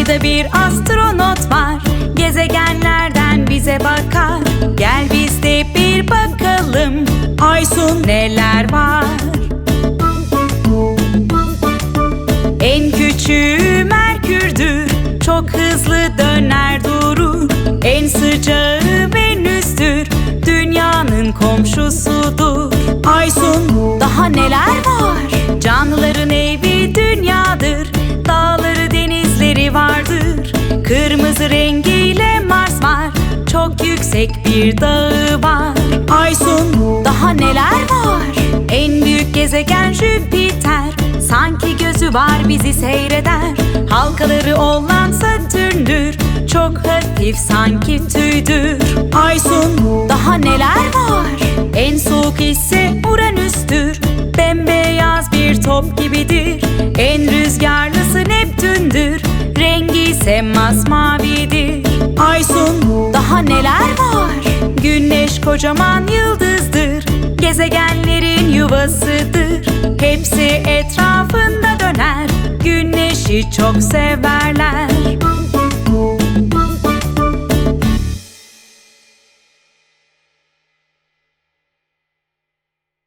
Ayda bir astronot var. Gezegenlerden bize bakar. Gel biz de bir bakalım. Aysun neler var? En küçüğü Merkür'dür. Çok hızlı döner durur. En sıcağı Venüs'tür. Dünyanın komşusudur. Aysun daha neler Kırmızı rengiyle Mars var. Çok yüksek bir dağı var. Aysun daha neler var? En büyük gezegen Jüpiter. Sanki gözü var bizi seyreder. Halkaları olan Satürn'dür Çok hafif sanki tüydür. Aysun daha neler var? En soğuk ise Uranüs'tür. Bembeyaz bir top gibidir. En rüzgarlısı Neptün'dür. Rengi ise masmavidir Aysun daha neler var? Güneş kocaman yıldızdır. Gezegenlerin yuvasıdır. Hepsi etrafında döner. Güneşi çok severler